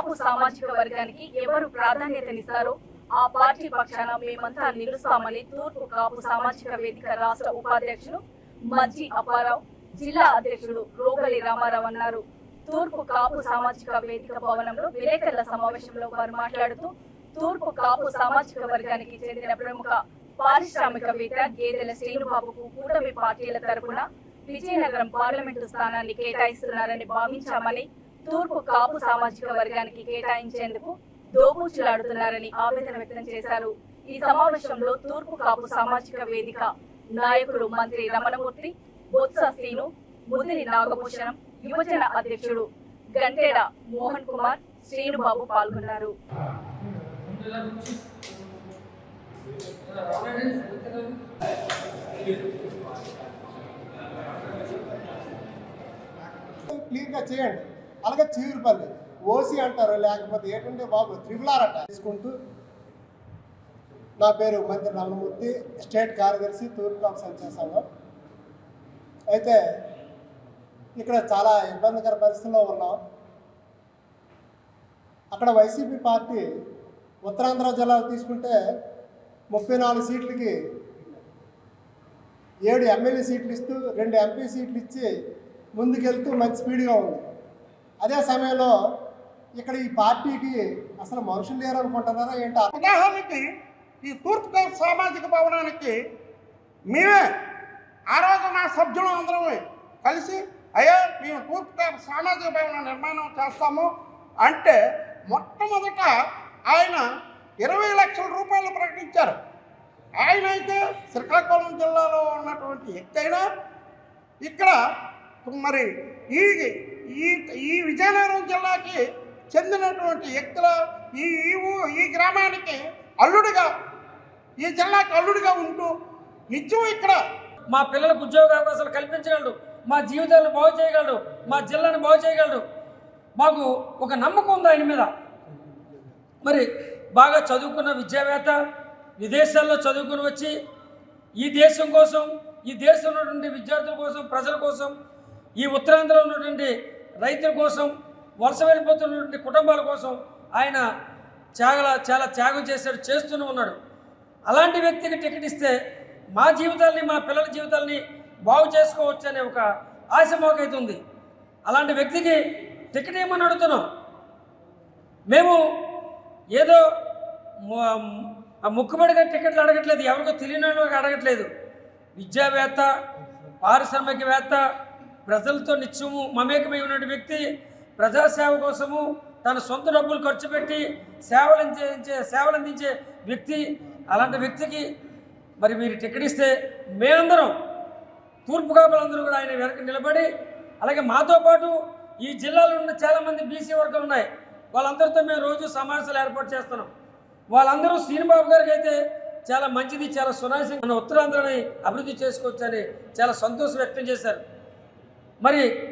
కాపు సామాజిక వర్గానికి ఎవరు ప్రాధాన్యతనిస్తారో ఆ పార్టీ పక్షాన మేమంతా నిలుస్తామని తూర్పు కాపు సామాజిక వేదిక రాష్ట్ర ఉపాధ్యక్షులు మజ్జి అప్పారావు జిల్లా అధ్యక్షుడు రోగలి రామారావు అన్నారు. తూర్పు కాపు సామాజిక వేదిక భవనంలో విలేకరుల సమావేశంలో వారు మాట్లాడుతూ తూర్పు కాపు సామాజిక వర్గానికి చెందిన ప్రముఖ పారిశ్రామికవేత్త గేదెల శ్రీనుబాబుకు కూటమి పార్టీల తరపున విజయనగరం పార్లమెంటు స్థానాన్ని కేటాయిస్తున్నారని భావించామని తూర్పు కాపు సామాజిక వర్గానికి కేటాయించేందుకు దోబూచులాడుతున్నారని ఆవేదన వ్యక్తం చేశారు. ఈ సమావేశంలో తూర్పు కాపు సామాజిక వేదిక నాయకులు మంత్రి రమణమూర్తి బొత్స సీను ముదిరి నాగభూషణం యువజన అధ్యక్షుడు గంటేడ మోహన్ కుమార్ శ్రీనుబాబు పాల్గొన్నారు. క్లియర్గా చేయండి. అలాగే చీరుపల్లి. ఓసీ అంటారు లేకపోతే ఏంటంటే బాబు త్రిపులార్ అంట తీసుకుంటూ నా పేరు మంత్రి రమణమూర్తి స్టేట్ కార్యదర్శి తూర్పుకాపు సంక్షేమ సంఘం అయితే ఇక్కడ చాలా ఇబ్బందికర పరిస్థితుల్లో ఉన్నాం. అక్కడ వైసీపీ పార్టీ ఉత్తరాంధ్ర జిల్లాలు తీసుకుంటే ముప్పై నాలుగు సీట్లకి ఏడు ఎమ్మెల్యే సీట్లు ఇస్తూ రెండు ఎంపీ సీట్లు ఇచ్చి ముందుకెళ్తూ మంచి స్పీడ్గా ఉంది. అదే సమయంలో ఇక్కడ ఈ పార్టీకి అసలు మనుషులు లేరు అనుకుంటున్నారా ఏంటో ఉదాహరణకి ఈ తూర్పుగోదావరి సామాజిక భవనానికి మేమే ఆ రోజు నా సభ్యులు అందరం కలిసి అయ్యా మేము తూర్పుగోదావరి సామాజిక భవనం నిర్మాణం చేస్తాము అంటే మొట్టమొదట ఆయన ఇరవై లక్షల రూపాయలు ప్రకటించారు. ఆయన అయితే శ్రీకాకుళం జిల్లాలో ఉన్నటువంటి ఎత్తైనా ఇక్కడ మరి ఈ ఈ ఈ విజయనగరం జిల్లాకి చెందినటువంటి వ్యక్తుల ఈ ఈ గ్రామానికి అల్లుడిగా ఈ జిల్లాకి అల్లుడిగా ఉంటూ నిత్యం ఇక్కడ మా పిల్లలకు ఉద్యోగ అవకాశాలు కల్పించగలడు మా జీవితాలను బాగు చేయగలడు మా జిల్లాను బాగు చేయగలడు. మాకు ఒక నమ్మకం ఉంది ఆయన మీద. మరి బాగా చదువుకున్న విద్యావేత్త విదేశాల్లో చదువుకుని వచ్చి ఈ దేశం కోసం ఈ దేశంలో ఉన్నటువంటి విద్యార్థుల కోసం ప్రజల కోసం ఈ ఉత్తరాంధ్రలో ఉన్నటువంటి రైతుల కోసం వలస వెళ్ళిపోతున్నటువంటి కుటుంబాల కోసం ఆయన చాలా చాలా త్యాగం చేశాడు చేస్తూనే ఉన్నాడు. అలాంటి వ్యక్తికి టికెట్ ఇస్తే మా జీవితాల్ని మా పిల్లల జీవితాల్ని బాగు చేసుకోవచ్చు అనే ఒక ఆశ మాకైతుంది అలాంటి వ్యక్తికి టికెట్ ఇవ్వమని అడుగుతున్నాం. మేము ఏదో ముక్కుబడిగా టికెట్లు అడగట్లేదు ఎవరికో తెలియని వాళ్ళకి అడగట్లేదు. విద్యావేత్త పారిశ్రామికవేత్త ప్రజలతో నిత్యము మమేకమై ఉన్న వ్యక్తి ప్రజాసేవ కోసము తన సొంత డబ్బులు ఖర్చు పెట్టి సేవలు అందించే సేవలు అందించే వ్యక్తి అలాంటి వ్యక్తికి మరి మీరు టికెట్ ఇస్తే మేమందరం తూర్పు కాపులందరూ కూడా ఆయన వెనక నిలబడి అలాగే మాతో పాటు ఈ జిల్లాలో ఉన్న చాలామంది బీసీ వర్గాలు ఉన్నాయి. వాళ్ళందరితో మేము రోజు సమావేశాలు ఏర్పాటు చేస్తున్నాం. వాళ్ళందరూ శ్రీనిబాబు గారికి అయితే చాలా మంచిది చాలా సునాయాసంగా మన ఉత్తరాంధ్రని అభివృద్ధి చేసుకోవచ్చని చాలా సంతోషం వ్యక్తం చేశారు. మరి